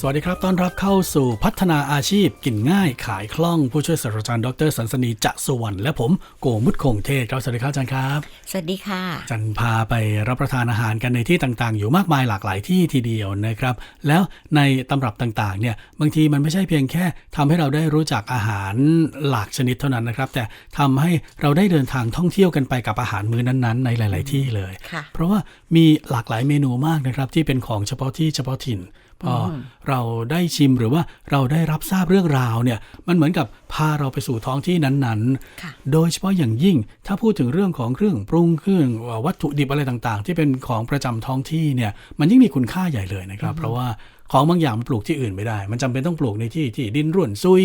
สวัสดีครับ ต้อนรับเข้าสู่พัฒนาอาชีพกินง่ายขายคล่อง ผู้ช่วยศาสตราจารย์ดรสันสนีจะสุวรรณและผมโกมุตคงเทพครับสวัสดีครับอาจารย์ครับ สวัสดีค่ะอาจันพาไปรับประทานอาหารกันในที่ต่างๆ อยู่มากมายหลากหลายที่ทีเดียวนะครับ แล้วในตำรับต่างๆเนี่ยบางทีมันไม่ใช่เพียงแค่ทำให้เราได้รู้จักอาหารหลากชนิดเท่านั้นนะครับ แต่ทำให้เราได้เดินทางท่องเที่ยวกันไปกับอาหารมื้อนั้นๆ ในหลาย ๆ ที่เลยค่ะเพราะว่ามีหลากหลายเมนูมากนะครับที่เป็นของเฉพาะที่เฉพาะถิ่น พออเราได้ชิมหรือว่าเราได้รับทราบเรื่องราวเนี่ยมันเหมือนกับพาเราไปสู่ท้องที่นั้นค่ะๆโดยเฉพาะอย่างยิ่งถ้าพูดถึงเรื่องของเครื่องปรุงเครื่องวัตถุดิบอะไรต่างๆ ที่เป็นของประจำท้องที่เนี่ยมันยิ่งมีคุณค่าใหญ่เลยนะครับ เพราะว่าของบางอย่างมันปลูกที่อื่นไม่ได้ มันจำเป็นต้องปลูกในที่ที่ดินร่วนซุย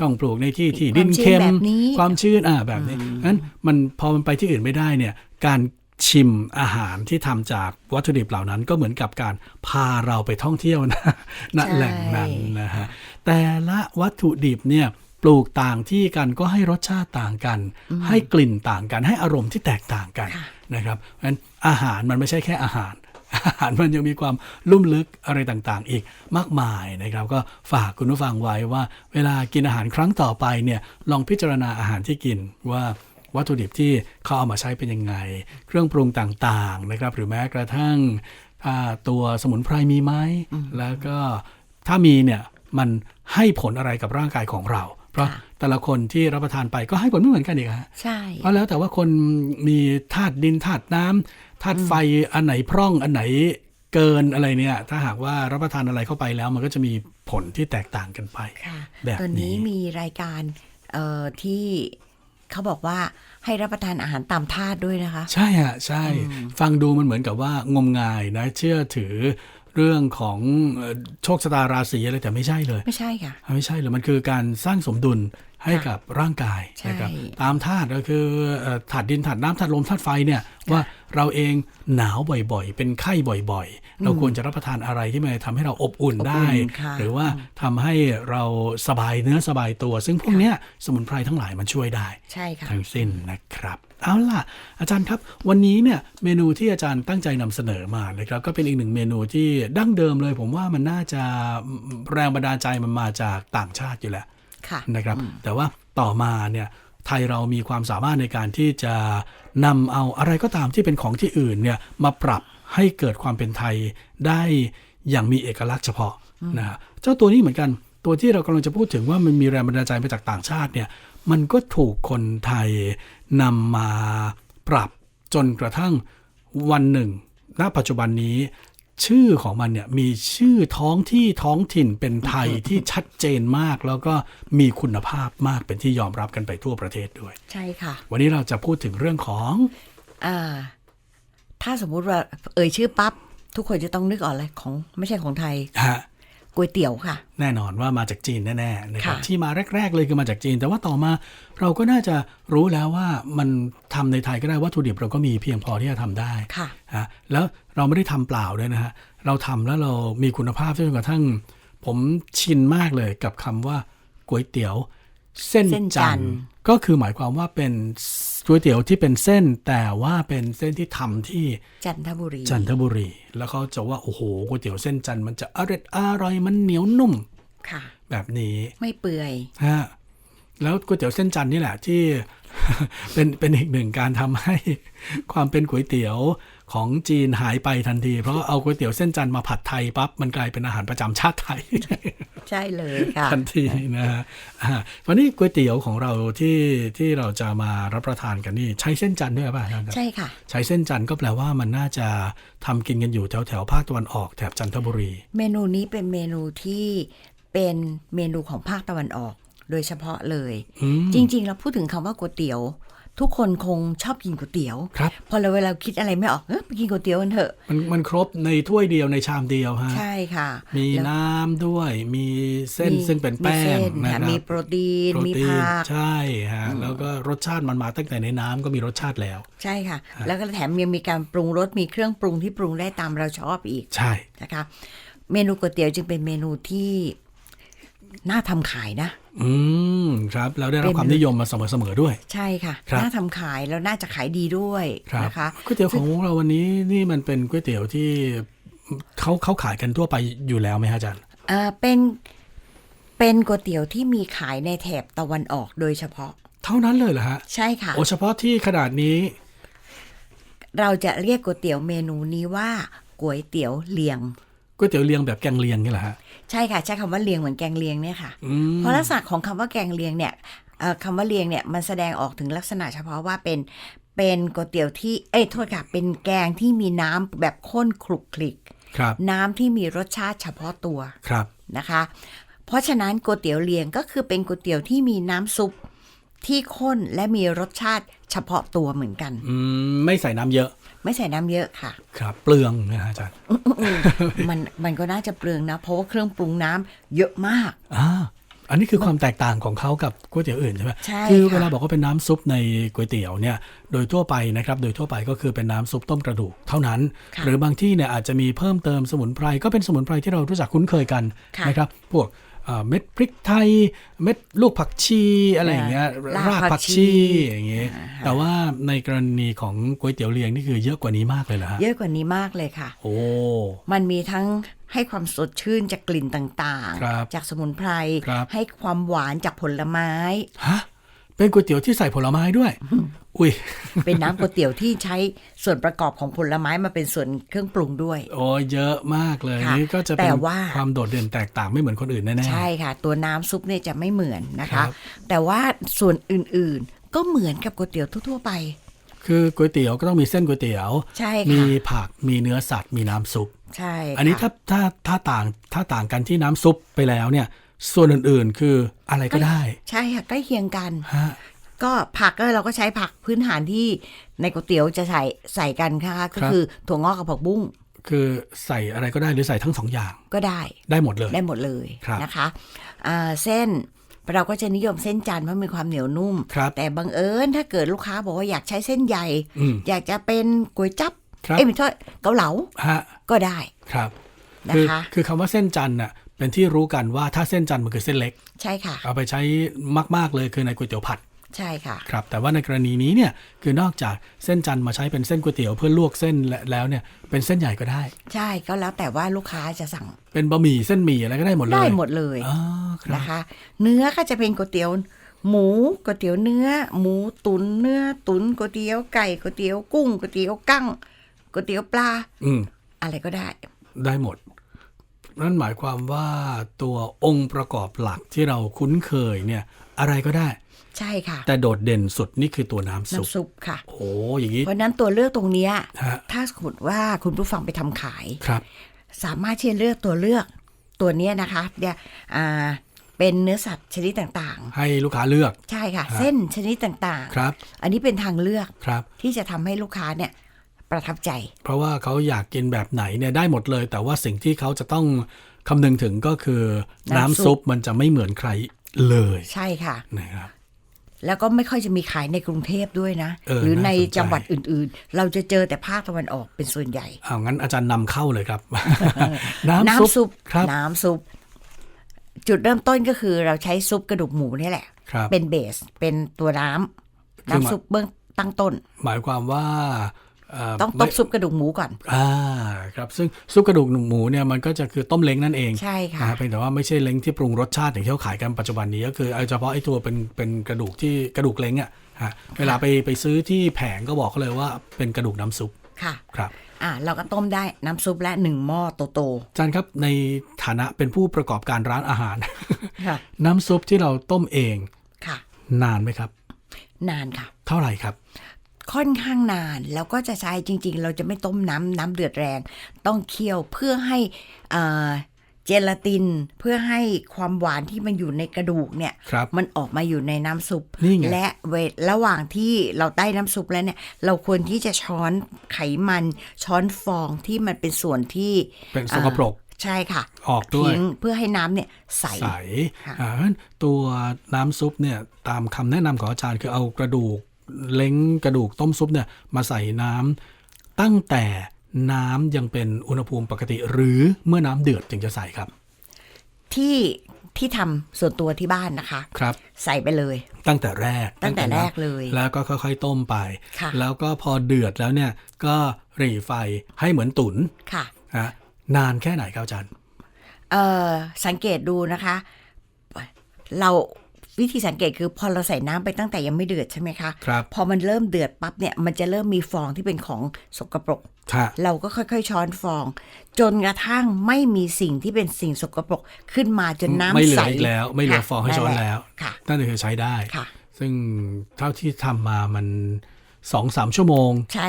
ต้องปลูกในที่ที่ดินเค็ม ความชื้นแบบนี้ความชื้นอ่าแบบนี้งั้นมันพอมันไปที่อื่นไม่ได้เนี่ยการ ชิมอาหารที่ทำจากวัตถุดิบเหล่านั้นก็เหมือนกับการพาเราไปท่องเที่ยวนะณใช่แหล่งนั้นนะฮะแต่ละวัตถุดิบเนี่ยปลูกต่างที่กันก็ให้รสชาติต่างกัน ให้กลิ่นต่างกัน ให้อารมณ์ที่แตกต่างกันนะครับเพราะฉะนั้นอาหารมันไม่ใช่แค่อาหารอาหารมันยังมีความลุ่มลึกอะไรต่างๆ อีกมากมายนะครับ ก็ฝากคุณผู้ฟังไว้ว่า เวลากินอาหารครั้งต่อไปเนี่ยลองพิจารณาอาหารที่กินว่า วัตถุดิบที่เขาเอามาใช้เป็นยังไง เครื่องปรุงต่างๆนะครับ หรือแม้กระทั่งอ่าตัวสมุนไพรมีไหมแล้วก็ถ้ามีเนี่ยมันให้ผลอะไรกับร่างกายของเรา เพราะค่ะแต่ละคนที่รับประทานไปก็ให้ผลไม่เหมือนกันอีกฮะใช่เพราะแล้วแต่ว่าคนมีธาตุดินธาตุน้ำธาตุไฟอันไหนพร่องอันไหนเกินอะไรเนี่ย ถ้าหากว่ารับประทานอะไรเข้าไปแล้ว มันก็จะมีผลที่แตกต่างกันไปค่ะแบบตอนนี้นี้มีรายการเอ่อที่ เขาบอกว่าให้รับประทานอาหารตามธาตุด้วยนะคะ ใช่ฮะใช่ ฟังดูมันเหมือนกับว่างมงายนะเชื่อถือเรื่องของเอ่อโชคชะตาราศีอะไรแต่ไม่ใช่เลย ไม่ใช่ค่ะ ไม่ใช่เลยมันคือการสร้างสมดุล ให้กับร่างกายใช่นะครับตามธาตุก็คือเอ่อธาตุดินธาตุน้ำธาตุลมธาตุไฟเนี่ยว่าเราเองหนาวบ่อยๆ เป็นไข้บ่อยๆ เราควรจะรับประทานอะไรที่มันทำให้เราอบอุ่นได้อบอุ่นค่ะหรือว่าทำให้เราสบายเนื้อสบายตัว ซึ่งพวกเนี้ยสมุนไพรทั้งหลายมันช่วยได้ ใช่ค่ะทั้งสิ้นนะครับเอาล่ะ อาจารย์ครับ วันนี้เนี่ยเมนูที่อาจารย์ตั้งใจนำเสนอมานะครับก็เป็นอีกหนึ่งเมนูที่ดั้งเดิมเลย ผมว่ามันน่าจะแรงบันดาลใจมันมาจากต่างชาติอยู่แล้วค่ะ นะครับ แต่ว่าต่อมาเนี่ยไทยเรามีความสามารถในการที่จะนำเอาอะไรก็ตามที่เป็นของที่อื่นเนี่ยมาปรับให้เกิดความเป็นไทยได้อย่างมีเอกลักษณ์เฉพาะนะฮะเจ้าตัวนี้เหมือนกันตัวที่เรากำลังจะพูดถึงว่ามันมีแรงบันดาลใจมาจากต่างชาติเนี่ยมันก็ถูกคนไทยนำมาปรับจนกระทั่งวันหนึ่ง ณปัจจุบันนี้ ชื่อของมันเนี่ยมีชื่อท้องที่ท้องถิ่นเป็นไทยที่ชัดเจนมาก แล้วก็มีคุณภาพมากเป็นที่ยอมรับกันไปทั่วประเทศด้วย ใช่ค่ะ วันนี้เราจะพูดถึงเรื่องของอ่าถ้าสมมุติว่าเอ่ยชื่อปั๊บทุกคนจะต้องนึกออกเลยของไม่ใช่ของไทยฮะ ก๋วยเตี๋ยวค่ะ แน่นอนว่ามาจากจีนแน่ๆนะครับค่ะที่มาแรก ๆ เลยคือมาจากจีน แต่ว่าต่อมาเราก็น่าจะรู้แล้วว่ามันทำในไทยก็ได้วัตถุดิบเราก็มีเพียงพอที่จะทำได้ค่ะฮะแล้วเราไม่ได้ทำเปล่าด้วยนะฮะเราทำแล้วเรามีคุณภาพจนกระทั่ง ผมชินมากเลยกับคำว่าก๋วยเตี๋ยว เส้นเส้นจัจันนททร์ร์ก็คือหมายความว่าเป็น ก๋วยเตี๋ยวที่เป็นเส้นแต่ว่าเป็นเส้นที่ทำที่จันทบุรี จันทบุรี แล้วเขาจะว่าโอ้โหก๋วยเตี๋ยวเส้นจันทร์มันจะอร่อยอร่อยมันเหนียวนุ่มค่ะ แบบนี้ไม่เปื่อยฮะแล้วก๋วยเตี๋ยวเส้นจันทร์นี่แหละที่เป็นเป็นอีกหนึ่งการทำให้ความเป็นก๋วยเตี๋ยว ของจีนหายไปทันที เพราะเอาก๋วยเตี๋ยวเส้นจันทร์มาผัดไทยปั๊บมันกลายเป็นอาหารประจำชาติไทย ใช่เลยค่ะทันทีนะฮะอ่าวันนี้ก๋วยเตี๋ยวของเราที่ที่เราจะมารับประทานกันนี่ใช้เส้นจันทร์ด้วยป่ะอาจารย์ครับใช่ค่ะ ใช้เส้นจันทร์ก็แปลว่ามันน่าจะทำกินกันอยู่แถวแถวๆภาคตะวันออกแถบจันทบุรี เมนูนี้เป็นเมนูที่เป็นเมนูของภาคตะวันออกโดยเฉพาะเลยอืมจริง ๆ เราพูดถึงคำว่าก๋วยเตี๋ยว ทุกคนคงชอบกินก๋วยเตี๋ยวครับพอเราเวลาคิดอะไรไม่ออกเออไปกินก๋วยเตี๋ยวกันเถอะ มันมันครบในถ้วยเดียวในชามเดียวฮะใช่ค่ะ มีแล้วน้ำด้วยมีเส้นมีซึ่งเป็นแป้มีงเส้นะค่ะครับมีโปรตีนโปรมีตีนผักใช่ฮะแล้วก็รสชาติมันมาตั้งแต่ในน้ำก็มีรสชาติแล้ว ใช่ค่ะ แล้วก็แถมยังมีการปรุงรสมีเครื่องปรุงที่ปรุงได้ตามเราชอบอีกใช่นะคะ เมนูก๋วยเตี๋ยวจึงเป็นเมนูที่ น่าทำขายนะ อืมครับ แล้วได้รับเป็นความนิยมมาเสมอๆด้วย ใช่ค่ะครับน่าทำขายแล้วน่าจะขายดีด้วยครับนะคะก๋วยเตี๋ยวของเราวันนี้นี่มันเป็นก๋วยเตี๋ยวที่เขาเขาขายกันทั่วไปอยู่แล้วไหมฮะอาจารย์เอ่อเป็นเป็นก๋วยเตี๋ยวที่มีขายในแถบตะวันออกโดยเฉพาะ เท่านั้นเลยเหรอฮะ ใช่ค่ะ โอเฉพาะที่ขนาดนี้ เราจะเรียกก๋วยเตี๋ยวเมนูนี้ว่าก๋วยเตี๋ยวเลียง ก๋วยเตี๋ยวเลียงแบบแกงเลียงนี่แหละฮะใช่ค่ะ ใช้คำว่าเลียงเหมือนแกงเลียงเนี่ยค่ะอืมเพราะลักษณะของคำว่าแกงเลียงเนี่ยเอ่อคำว่าเลียงเนี่ยมันแสดงออกถึงลักษณะเฉพาะว่าเป็นเป็นก๋วยเตี๋ยวที่เอ้ยโทษค่ะเป็นแกงที่มีน้ำแบบข้นคลุกคลิกครับน้ำที่มีรสชาติเฉพาะตัวครับนะคะ เพราะฉะนั้นก๋วยเตี๋ยวเลียงก็คือเป็นก๋วยเตี๋ยวที่มีน้ำซุปที่ข้นและมีรสชาติเฉพาะตัวเหมือนกันอืมไม่ใส่น้ำเยอะ ไม่ใส่น้ำเยอะค่ะ ครับเปลืองนะฮะอาจารย์มันมันก็น่าจะเปลืองนะ เพราะว่าเครื่องปรุงน้ำเยอะมากอ่าอันนี้คือความแตกต่างของเขากับก๋วยเตี๋ยวอื่นใช่ไหมใช่คือค่ะเวลาบอกว่าเป็นน้ำซุปในก๋วยเตี๋ยวเนี่ย โดยทั่วไปนะครับ โดยทั่วไปก็คือเป็นน้ำซุปต้มกระดูกเท่านั้นค่ะหรือบางที่เนี่ยอาจจะมีเพิ่มเติมสมุนไพรก็เป็นสมุนไพรที่เรารู้จักคุ้นเคยกันค่ะนะครับ พวก เอ่อเม็ดพริกไทย เม็ดลูกผักชีอะไรอย่างเงี้ยรากรากผัผักกชีชีอย่างเงี้ยแต่ว่าในกรณีของก๋วยเตี๋ยวเลียงนี่คือเยอะกว่านี้มากเลยนะฮะเยอะกว่านี้มากเลยค่ะ โอ้มันมีทั้งให้ความสดชื่นจากกลิ่นต่างครับจากสมุนไพรครับให้ความหวานจากผลไม้ฮะเป็นก๋วยเตี๋ยวที่ใส่ผลไม้ด้วย อุ้ยเป็นน้ำก๋วยเตี๋ยวที่ใช้ส่วนประกอบของผลไม้มาเป็นส่วนเครื่องปรุงด้วย โอ้ยเยอะมากเลยค่ะนี่ก็จะแต่เป็นว่าความโดดเด่นแตกต่างไม่เหมือนคนอื่นแน่ๆใช่ค่ะ ตัวน้ำซุปเนี่ยจะไม่เหมือนนะครัคะบแต่ว่าส่วนอื่นๆ ก็เหมือนกับก๋วยเตี๋ยวทั่วๆไป คือก๋วยเตี๋ยวก็ต้องมีเส้นก๋วยเตี๋ยวใช่มีค่ะผักมีเนื้อสัตว์มีน้ำซุปใช่อันนี้ค่ะถ้าถ้าถ้าต่างถ้าต่างกันที่น้ำซุปไปแล้วเนี่ยส่วนอื่นๆ คืออะไรก็ได้ ใช่ค่ะใกล้เคียงกันฮะ ก็ผักก็เราก็ใช้ผักพื้นฐานที่ในก๋วยเตี๋ยวจะใส่ใส่กันค่ะก็ครับคือถั่วงอกกับผักบุ้งคือใส่อะไรก็ได้หรือใส่ทั้งสองอย่างก็ได้ได้หมดเลยได้หมดเลยครับนะคะอ่าเส้นเราก็จะนิยมเส้นจันทร์เพราะมีความเหนียวนุ่มครับแต่บังเอิญถ้าเกิดลูกค้าบอกว่าอยากใช้เส้นใหญ่อืมอยากจะเป็นก๋วยจับครับเอ้ยไม่ใช่เกาเหลาฮะก็ได้ครับนะคือคะคือคำว่าเส้นจันทร์น่ะเป็นที่รู้กันว่าถ้าเส้นจันทร์มันคือเส้นเล็ก ใช่ค่ะ เอาไปใช้มาก ๆ เลยคือในก๋วยเตี๋ยวผัด ใช่ค่ะครับแต่ว่าในกรณีนี้เนี่ยคือนอกจากเส้นจันทร์มาใช้เป็นเส้นก๋วยเตี๋ยวเพื่อลวกเส้นและแล้วเนี่ยเป็นเส้นใหญ่ก็ได้ ใช่ก็แล้วแต่ว่าลูกค้าจะสั่ง เป็นบะหมี่เส้นหมี่อะไรก็ได้หมดเลยได้หมดเลยอ๋อครับนะคะ เนื้อก็จะเป็นก๋วยเตี๋ยวหมูก๋วยเตี๋ยวเนื้อ หมูตุนเนื้อตุนก๋วยเตี๋ยวไก่ก๋วยเตี๋ยวกุ้งก๋วยเตี๋ยวกั้งก๋วยเตี๋ยวปลา อืมอะไรก็ได้ ได้หมดนั่นหมายความว่าตัวองค์ประกอบหลักที่เราคุ้นเคยเนี่ย อะไรก็ได้ ใช่ค่ะ แต่โดดเด่นสุดนี่คือตัวน้ำซุปน้ำซุปค่ะ โอ้อย่างนี้เพราะฉะนั้นตัวเลือกตรงเนี้ยฮะถ้าสมมติว่าคุณผู้ฟังไปทำขายครับ สามารถที่จะเลือกตัวเลือกตัวเนี้ยนะคะเนี่ยอ่าเป็นเนื้อสัตว์ชนิดต่างให้ลูกค้าเลือกๆใช่ค่ะฮะเส้นชนิดต่างครับๆอันนี้เป็นทางเลือกครับ ที่จะทำให้ลูกค้าเนี่ยประทับใจ เพราะว่าเขาอยากกินแบบไหนเนี่ยได้หมดเลย แต่ว่าสิ่งที่เขาจะต้องคำนึงถึงก็คือน้ำน้ำซุซุปปมันจะไม่เหมือนใคร เลยใช่ค่ะนะครับแล้วก็ไม่ค่อยจะมีขายในกรุงเทพด้วยนะเออหรือในน่าสนใจจังหวัดอื่นๆ เราจะเจอแต่ภาคตะวันออกเป็นส่วนใหญ่เอางั้นอาจารย์นำเข้าเลยครับน้ำน้ำซุปครับน้ำซุป จุดเริ่มต้นก็คือเราใช้ซุปกระดูกหมูนี่แหละครับเป็นเบสเป็นตัวน้ำคือหมายน้ำซุปเบื้องตั้งต้น หมายความว่าเต้องต้มไม่ซุปกระดูกหมูก่อน อ่า ครับ ซึ่งซุปกระดูกหมูเนี่ยมันก็จะคือต้มเล้งนั่นเอง ใช่ค่ะนะฮะเพียงแต่ว่าไม่ใช่เล้งที่ปรุงรสชาติอย่างที่เขาขายกันปัจจุบันนี้ก็คือเอาเฉพาะไอ้ตัวเป็นเป็นกระดูกที่กระดูกเล้งอะฮะเวลาไปไปซื้อที่แผงก็บอกเขาเลยว่าเป็นกระดูกน้ำซุป ค่ะ ครับ อะเราก็ต้มได้น้ำซุปและหนึ่งหม้อโตอาจารย์ครับในฐานะเป็นผู้ประกอบการร้านอาหารๆค่ะน้ำซุปที่เราต้มเอง ค่ะ นานไหมครับ นานค่ะ เท่าไหร่ครับ ค่อนข้างนาน แล้วก็จะใช้จริง ๆ เราจะไม่ต้มน้ำน้ำเดือดแรง ต้องเคี่ยวเพื่อให้เอ่อเจลาตินเพื่อให้ความหวานที่มันอยู่ในกระดูกเนี่ยครับมันออกมาอยู่ในน้ำซุปนี่ไงและเวทระหว่างที่เราได้น้ำซุปแล้วเนี่ย เราควรที่จะช้อนไขมันช้อนฟองที่มันเป็นส่วนที่เป็นสกปรกอ่าใช่ค่ะ ออกด้วยทิ้งเพื่อให้น้ำเนี่ยใสใสค่ะอ่าเพราะฉะนั้นตัวน้ำซุปเนี่ยตามคำแนะนำของอาจารย์คือเอากระดูก เล้งกระดูกต้มซุปเนี่ยมาใส่น้ำตั้งแต่น้ำยังเป็นอุณหภูมิปกติ หรือเมื่อน้ำเดือดจึงจะใส่ครับ ที่ที่ทำส่วนตัวที่บ้านนะคะครับ ใส่ไปเลย ตั้งแต่แรก ตั้งแต่แรกเลย แล้วก็ค่อยๆต้มไปค่ะแล้วก็พอเดือดแล้วเนี่ย ก็หรี่ไฟให้เหมือนตุ๋นค่ะฮะนานแค่ไหนครับอาจารย์เอ่อสังเกตดูนะคะ เรา วิธีสังเกตคือพอเราใส่น้ำไปตั้งแต่ยังไม่เดือดใช่ไหมคะครับพอมันเริ่มเดือดปั๊บเนี่ยมันจะเริ่มมีฟองที่เป็นของสกปรกค่ะเราก็ค่อยๆช้อนฟอง จนกระทั่งไม่มีสิ่งที่เป็นสิ่งสกปรกขึ้นมาจนน้ำไม่เหลืใสออีกแล้ว ไม่เหลือค่ะฟองให้ช้อนนั่นหะแล้วค่ะนั่นคือใช้ได้ค่ะซึ่งเท่าที่ทำมามันสองสามชั่วโมง ใช่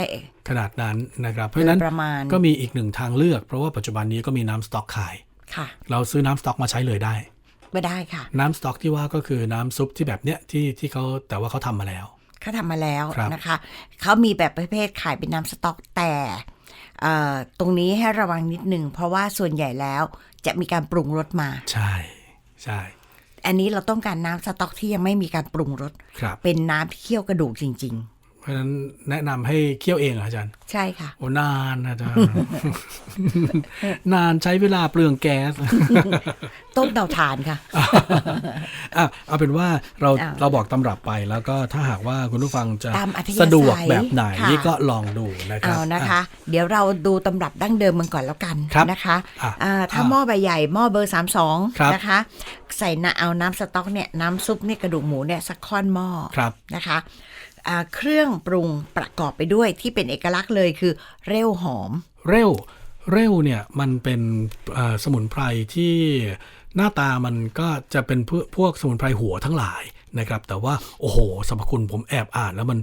ขนาดนั้นนะครับ เพราะฉะนั้นโดยประมาณก็มีอีกหนึ่งทางเลือก เพราะว่าปัจจุบันนี้ก็มีน้ำสต๊อกขายค่ะเราซื้อน้ำสต๊อกมาใช้เลยได้ ไม่ได้ค่ะ น้ำสต๊อกที่ว่าก็คือน้ำซุปที่แบบเนี้ยที่ที่เขาแต่ว่าเขาทำมาแล้วเขาทำมาแล้วครับนะคะ เขามีแบบประเภทขายเป็นน้ำสต๊อกแต่เอ่อตรงนี้ให้ระวังนิดนึงเพราะว่าส่วนใหญ่แล้วจะมีการปรุงรสมา ใช่ใช่อันนี้เราต้องการน้ำสต๊อกที่ยังไม่มีการปรุงรสครับเป็นน้ำที่เคี่ยวกระดูกจริงเพ ราะฉะนั้นแนะนำให้เคี่ยวเองเหรออาจารย์ๆใช่ค่ะ โอ้นานนะอาจารย์ นานใช้เวลาเปลืองแก๊ส ต้มเตาถ่านค่ะอะเอาเป็นว่าเราอ่าเราบอกตำรับไปแล้วก็ถ้าหากว่าคุณผู้ฟังจะตามอัธยาศัยสะดวกแบบไหนค่ะก็ลองดูนะครัเอาบนะคะอ่เดี๋ยวเราดูตำรับดั้งเดิมมันก่อนแล้วกันครับนะคะอะอ่าถ้าอะหม้อใบใหญ่หม้อเบอร์ครับ32 นะคะ ใส่น้ำเอาน้ำสต๊อกเนี่ยน้ำซุปเนี่ยกระดูกหมูเนี่ยสักค่อนหม้อครับนะคะอ่า เครื่องปรุงประกอบไปด้วยที่เป็นเอกลักษณ์เลยคือเร่วหอม เร็วเร็วเนี่ยมันเป็นเอ่อสมุนไพรที่หน้าตามันก็จะเป็นพวกพวกสมุนไพรหัวทั้งหลายนะครับ แต่ว่าโอ้โหสรรพคุณผมแอบอ่านแล้วมัน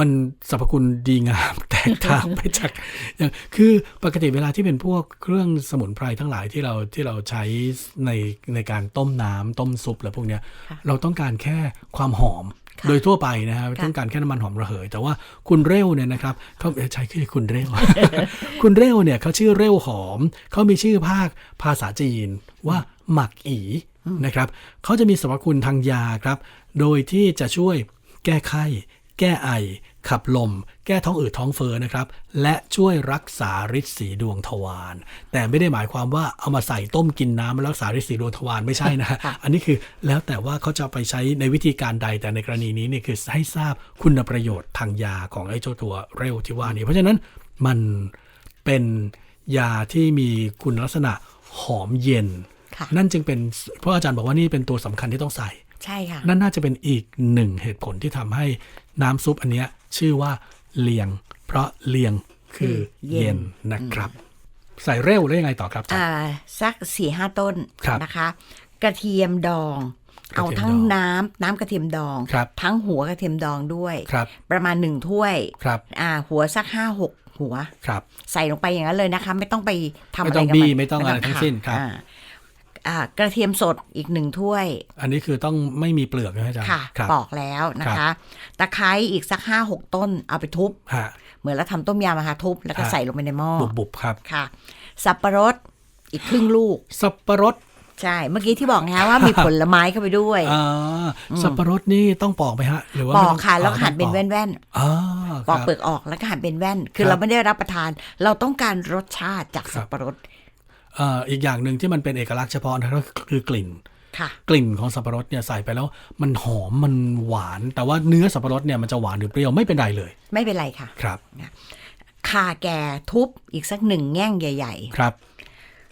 มันสรรพคุณดีงามแตกต่างไปจากอย่างคือปกติเวลาที่เป็นพวกเครื่องสมุนไพรทั้งหลายที่เราที่เราใช้ในในการต้มน้ำต้มซุปอะไรพวกเนี้ยค่ะเราต้องการแค่ความหอมค่ะ โดยทั่วไปนะครับค่ะต้องการแค่น้ำมันหอมระเหย แต่ว่าคุณเร็วเนี่ยนะครับเขาเอ่อใช้คือคุณเร็ว คุณเร็วเนี่ยเขาชื่อเร็วหอม เขามีชื่อภาคภาษาจีนว่าหมักอีนะครับเขาจะมีสรรพคุณทางยาครับ โดยที่จะช่วยแก้ไข้ แก้ไอ ขับลม แก้ท้องอืดท้องเฟ้อนะครับ และช่วยรักษาฤทธิ์สีดวงทวารแต่ไม่ได้หมายความว่าเอามาใส่ต้มกินน้ำมารักษาฤทธิ์สีดวงทวารไม่ใช่นะฮะค่ะอันนี้คือแล้วแต่ว่าเขาจะเอาไปใช้ในวิธีการใดแต่ในกรณีนี้เนี่ยคือให้ทราบคุณประโยชน์ทางยาของไอ้เจ้าตัวเร็วที่ว่านี้เพราะฉะนั้นมันเป็นยาที่มีคุณลักษณะหอมเย็นค่ะนั่นจึงเป็นเพราะอาจารย์บอกว่านี่เป็นตัวสำคัญที่ต้องใส่ ใช่ค่ะ นั่นน่าจะเป็นอีกหนึ่งเหตุผลที่ทำให้น้ำซุปอันเนี้ย ชื่อว่าเลียง เพราะเลียงคือคือเย็เย็นนนะครับ ใส่เร็วได้ยังไงต่อครับอาจารย์อ่าสักสี่ห้าต้นครับนะคะ กระเทียมดองกระเอาเทียมทั้งดองน้ำน้ำกระเทียมดองครับทั้งหัวกระเทียมดองด้วยครับประมาณหนึ่งถ้วยครับอ่าหัวสักห้าหกหัวครับ ใส่ลงไปอย่างนั้นเลยนะคะ ไม่ต้องไปทำไม่อะไรต้องกับบี้มันไม่ต้องอะไรทั้งสิ้นครับอ่าอ่า กระเทียมสดอีกหนึ่งถ้วย อันนี้คือต้องไม่มีเปลือกนะอาจารย์ค่ะครับปอกแล้วนะคะตะไคร้อีกสักห้าหกต้นเอาไปทุบฮะเหมือนเราทำต้มยำอะค่ะทุบแล้วก็ฮะใส่ลงไปในหม้อบุบบุบๆครับค่ะ สับปะรดอีกครึ่งลูก สับปะรดใช่ เมื่อกี้ที่บอกนะว่ามีผลไม้เข้าไปด้วยอ่าสับปะรดนี่ต้องปอกไหมฮะ หรือว่าปไม่อต้กงค่ะแล้วก็หั่นเป็นอ๋อแว่นอ่าๆปอกครับเปลือกออกแล้วก็หั่นเป็นแว่น คือครับเราไม่ได้รับประทาน เราต้องการรสชาติจากครับสับปะรดเอ่ออีกอย่างหนึ่งที่มันเป็นเอกลักษณ์เฉพาะนะครับก็คือกลิ่นค่ะกลิ่นของสับปะรดเนี่ยใส่ไปแล้ว มันหอมมันหวาน แต่ว่าเนื้อสับปะรดเนี่ยมันจะหวานหรือเปรี้ยวไม่เป็นไรเลย ไม่เป็นไรค่ะ ครับข่าแก่ทุบอีกสักหนึ่งแง่งใหญ่ครับ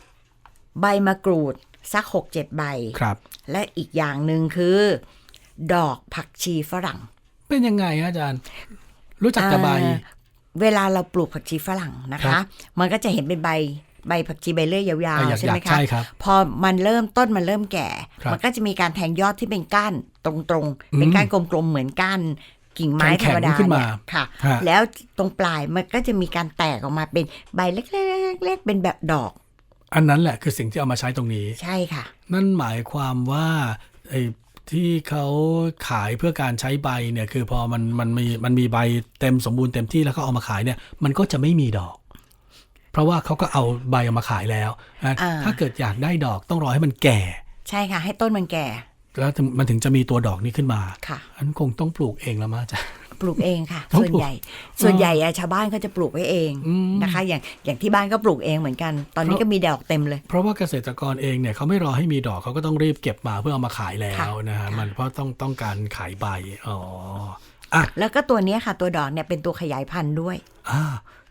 ๆใบมะกรูดสักหกเจ็ดใบครับ และอีกอย่างหนึ่งคือ ดอกผักชีฝรั่ง เป็นยังไงฮะอาจารย์ รู้จักแต่ใบอ่าเวลาเราปลูกผักชีฝรั่งนะครัคะบมันก็จะเห็นเป็นใบ ใบผักชีใบเลื่อยยาวอะอยากๆใช่ไหมอยากคะใช่ครับพอมันเริ่มต้นมันเริ่มแก่ครับมันก็จะมีการแทงยอดที่เป็นก้านตรงอืมๆเป็นก้านกลมๆเหมือนก้านกิ่งไม้ธรรมดาแข็งๆขึ้นมาเนี่ยค่ะฮะแล้วตรงปลายมันก็จะมีการแตกออกมาเป็นใบเล็กๆๆๆเป็นแบบดอก อันนั้นแหละคือสิ่งที่เอามาใช้ตรงนี้ ใช่ค่ะ นั่นหมายความว่าไอ้ที่เขาขายเพื่อการใช้ใบเนี่ยคือพอมันมันมีมันมีใบเต็มสมบูรณ์เต็มที่แล้วเขาเอามาขายเนี่ย มันก็จะไม่มีดอก เพราะว่าเขาก็เอาใบเอามาขายแล้วนะอ่าถ้าเกิดอยากได้ดอกต้องรอให้มันแก่ ใช่ค่ะ ให้ต้นมันแก่ แล้วถึงมันถึงจะมีตัวดอกนี้ขึ้นมาค่ะอันคงต้องปลูกเองแล้วมั้งจ๊ะปลูกเองค่ะต้องส่วนปลูกใหญ่ ส่วนใหญ่อะชาวบ้านก็จะปลูกไว้เองอืมนะคะ อย่างอย่างที่บ้านก็ปลูกเองเหมือนกัน ตอนนี้เพราะก็มีดอกเต็มเลย เพราะว่าเกษตรกรเองเนี่ยเขาไม่รอให้มีดอกเขาก็ต้องรีบเก็บมาเพื่อเอามาขายแล้ค่ะวนะฮะค่ะมันเพราะต้องต้องการขายใบอ๋ออะแล้วก็ตัวเนี้ยค่ะ ตัวดอกเนี่ยเป็นตัวขยายพันธุ์ด้วยอ่า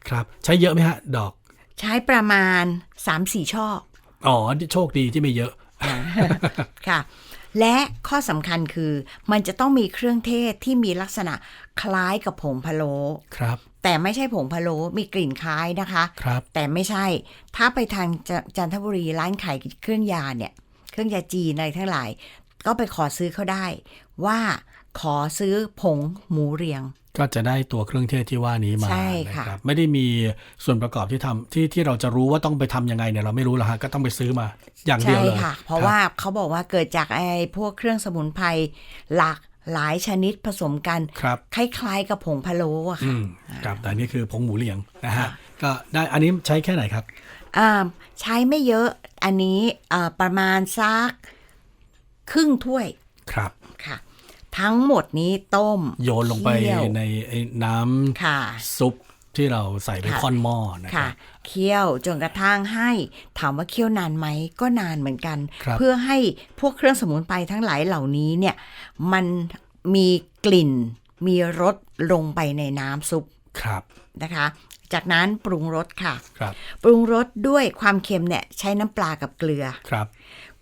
ครับ ใช้เยอะไหมฮะ ดอก ใช้ประมาณ 3-4 ช่อ อ๋อ โชคดีที่ไม่เยอะ ค่ะ และข้อสำคัญคือมันจะต้องมีเครื่องเทศที่มีลักษณะคล้ายกับผงพะโล้ครับ แต่ไม่ใช่ผงพะโล้มีกลิ่นคล้ายนะคะครับแต่ไม่ใช่ ถ้าไปทางจจันทบุรีร้านขายเครื่องยาเนี่ย เครื่องยาจีนอะไรทั้งหลาย ก็ไปขอซื้อเขาได้ ว่าขอซื้อผงหมูเรียง ก็จะได้ตัวเครื่องเทศที่ว่านี้มาใช่ค่ะนะครับไม่ได้มีส่วนประกอบที่ทำที่ที่เราจะรู้ว่าต้องไปทำยังไงเนี่ยเราไม่รู้หรอกฮะก็ต้องไปซื้อมาอย่างเดียวใช่เลยค่ะ เพราะคบว่าเขาบอกว่าเกิดจากไอ้พวกเครื่องสมุนไพรหลากหลายชนิดผสมกัน ครับ คล้ายๆกับผงพะโล้อะอืค่ะมครับแต่อันนี่คือผงหมูเลียงนะฮะก็ได้อันนี้ใช้แค่ไหนครับ อ่าใช้ไม่เยอะอันนี้อ่าประมาณสักครึ่งถ้วย ครับค่ะ ทั้งหมดนี้ต้ม โยนลงไปเคี่ยวในไอ้น้ำค่ะซุปที่เราใส่ไปค่ะค่อนหม้อนะคค่ะรับเคี่ยวจนกระทั่งให้ ถามว่าเคี่ยวนานไหมก็นานเหมือนกันครับเพื่อให้พวกเครื่องสมุนไพรทั้งหลายเหล่านี้เนี่ยมันมีกลิ่น มีรสลงไปในน้ำซุปครับนะคะ จากนั้นปรุงรสค่ะครับปรุงรสด้วยความเค็มเนี่ยใช้น้ำปลากับเกลือครับ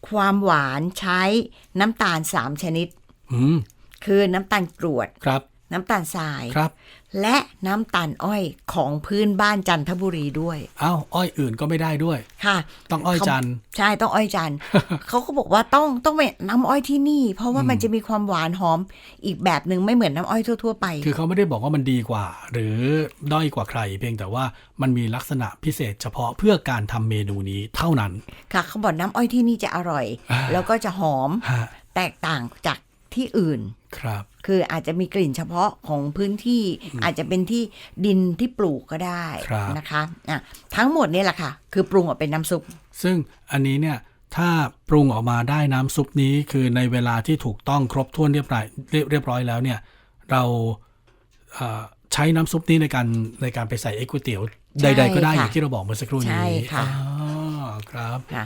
ความหวานใช้น้ำตาล3ชนิดอืม คือน้ำตาลกรวดครับน้ำตาลทรายครับ และน้ำตาลอ้อยของพื้นบ้านจันทบุรีด้วยเอ้าอ้อยอื่นก็ไม่ได้ด้วย ค่ะ ต้องอ้อยจันทร์ใช่ต้องอ้อยจันทร์เขาก็บอกว่าต้องต้องเป็นน้ำอ้อยที่นี่ เพราะว่ามันจะมีความหวานหอมอีกแบบหนึ่งไม่เหมือนน้ำอ้อยทั่วๆไป คือเขาไม่ได้บอกว่ามันดีกว่า หรือด้อยกว่าใคร เพียงแต่ว่ามันมีลักษณะพิเศษเฉพาะเพื่อการทำเมนูนี้เท่านั้น ค่ะเขาบอกน้ำอ้อยที่นี่จะอร่อยอ่าแล้วก็จะหอมฮะแตกต่างจาก ที่อื่น ครับ คืออาจจะมีกลิ่นเฉพาะของพื้นที่ อาจจะเป็นที่ดินที่ปลูกก็ได้ครับนะคะอะทั้งหมดนี่แหละค่ะ คือปรุงออกเป็นน้ำซุป ซึ่งอันนี้เนี่ยถ้าปรุงออกมาได้น้ำซุปนี้คือในเวลาที่ถูกต้องครบถ้วนเรียบร้อยเรียบเรียบร้อยแล้วเนี่ย เราเอ่อใช้น้ำซุปนี้ในการในการไปใส่เอ็กก๋วยเตี๋ยวใช่ใดๆก็ได้ค่ะอย่างที่เราบอกเมื่อสักครู่นี้ใช่ค่ะอ๋อครับค่ะ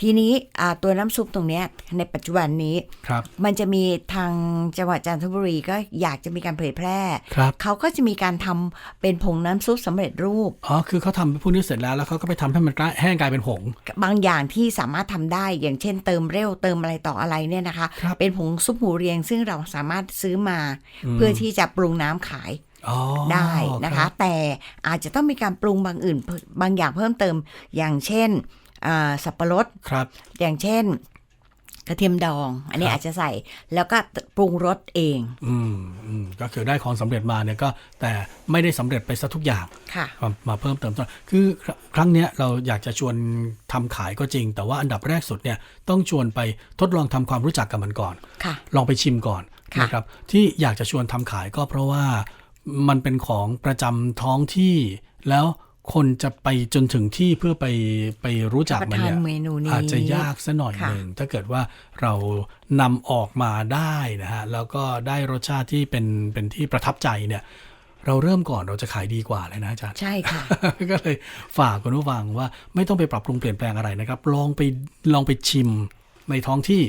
ทีนี้อ่าตัวน้ำซุปตรงเนี้ยในปัจจุบันนี้ครับมันจะมีทางจังหวัดจันทบุรีก็อยากจะมีการเผยแพร่ครับเขาก็จะมีการทำเป็นผงน้ำซุปสำเร็จรูป อ๋อ คือเขาทำพวกนี้เสร็จแล้ว แล้วเขาก็ไปทำให้มันกลายแห้งกลายเป็นผง บางอย่างที่สามารถทำได้ อย่างเช่นเติมเร็วเติมอะไรต่ออะไรเนี่ยนะคะครับเป็นผงซุปหมูเรียง ซึ่งเราสามารถซื้อมา เพื่อที่จะปรุงน้ำขายอ๋อได้นะรัคะบแต่อาจจะต้องมีการปรุงบางอื่นเพิ่มบางอย่างเพิ่มเติม อย่างเช่นอ่า สับปะรดครับ อย่างเช่น กระเทียมดอง อันนี้ครับอาจจะใส่แล้วก็ปรุงรสเอง อืมอืมก็คือได้ของสำเร็จมาเนี่ยก็ แต่ไม่ได้สำเร็จไปซะทุกอย่างค่ะมามาเพิ่มเติมต่อคือครครั้งเนี้ยเราอยากจะชวนทำขายก็จริง แต่ว่าอันดับแรกสุดเนี่ยต้องชวนไปทดลองทำความรู้จักกับมันก่อนค่ะ ลองไปชิมก่อนค่ะนะครับ ที่อยากจะชวนทำขายก็เพราะว่ามันเป็นของประจำท้องที่แล้ว คนจะไปจนถึงที่เพื่อไปไปรู้จักมันเนี่ยรับประทานเมนูนี้อาจจะยากซะหน่อยค่ะหนึ่งถ้าเกิดว่าเรานำออกมาได้นะฮะแล้วก็ได้รสชาติที่เป็นเป็นที่ประทับใจเนี่ย เราเริ่มก่อนเราจะขายดีกว่าเลยนะอาจารย์ใช่ค่ะ ก็เลยฝากคุณผู้ฟังว่าไม่ต้องไปปรับปรุงเปลี่ยนแปลงอะไรนะครับ ลองไปลองไปชิมในท้องที่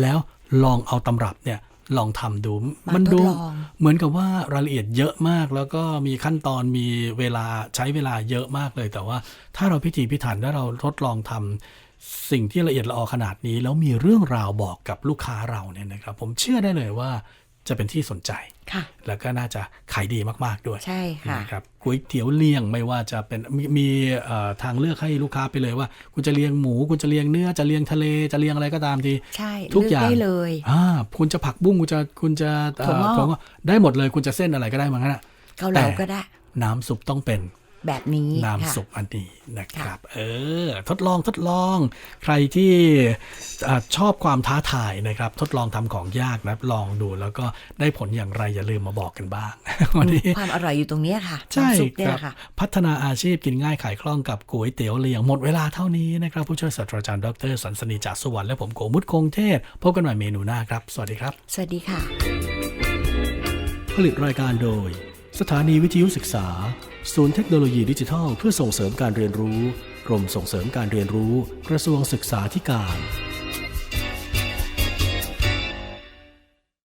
แล้วลองเอาตำรับเนี่ย ลองทำดูมามันดูทดลองเหมือนกับว่ารายละเอียดเยอะมาก แล้วก็มีขั้นตอนมีเวลาใช้เวลาเยอะมากเลย แต่ว่าถ้าเราพิถีพิถันถ้าเราทดลองทำสิ่งที่ละเอียดละออขนาดนี้ แล้วมีเรื่องราวบอกกับลูกค้าเราเนี่ยนะครับ ผมเชื่อได้เลยว่า จะเป็นที่สนใจค่ะแล้วก็น่าจะขายดีมาก ๆ ด้วย ใช่ค่ะนะครับก๋วยเตี๋ยวเลี้ยงไม่ว่าจะเป็นมีมีเอ่อทางเลือกให้ลูกค้าไปเลยว่า คุณจะเลี้ยงหมู คุณจะเลี้ยงเนื้อ จะเลี้ยงทะเล จะเลี้ยงอะไรก็ตามทีใช่ทุกอย่างเลืได้เลยอ่าคุณจะผักบุ้ง คุณจะ คุณจะเอ่อถั่วงอกถั่วงอกได้หมดเลย คุณจะเส้นอะไรก็ได้มั้งนะเกาเหลาก็ได้ น้ำซุปต้องเป็น แบบนี้น้ำค่ะซุปอันนี้นะครับค่ะเออ ทดลองทดลอง ใครที่อ่าชอบความท้าทายนะครับ ทดลองทำของยากนะลองดูแล้วก็ได้ผลอย่างไรอย่าลืมมาบอกกันบ้างวันนี้ความอร่อยอยู่ตรงเนี้ยค่ะใช่น้ำซุปคเนี่ยรับค่ะพัฒนาอาชีพกินง่ายขายคล่องกับก๋วยเตี๋ยวเลียงหมดเวลาเท่านี้นะครับ ผู้ช่วยศาสตราจารย์ดรสันสนีจากสวรรค์และผมโกมุตคงเทศพบกันใหม่เมนูหน้าครับ สวัสดีครับ สวัสดีค่ะ ผลิตรายการโดย สถานีวิทยุศึกษา ศูนย์เทคโนโลยีดิจิทัล เพื่อส่งเสริมการเรียนรู้ กรมส่งเสริมการเรียนรู้ กระทรวงศึกษาธิการ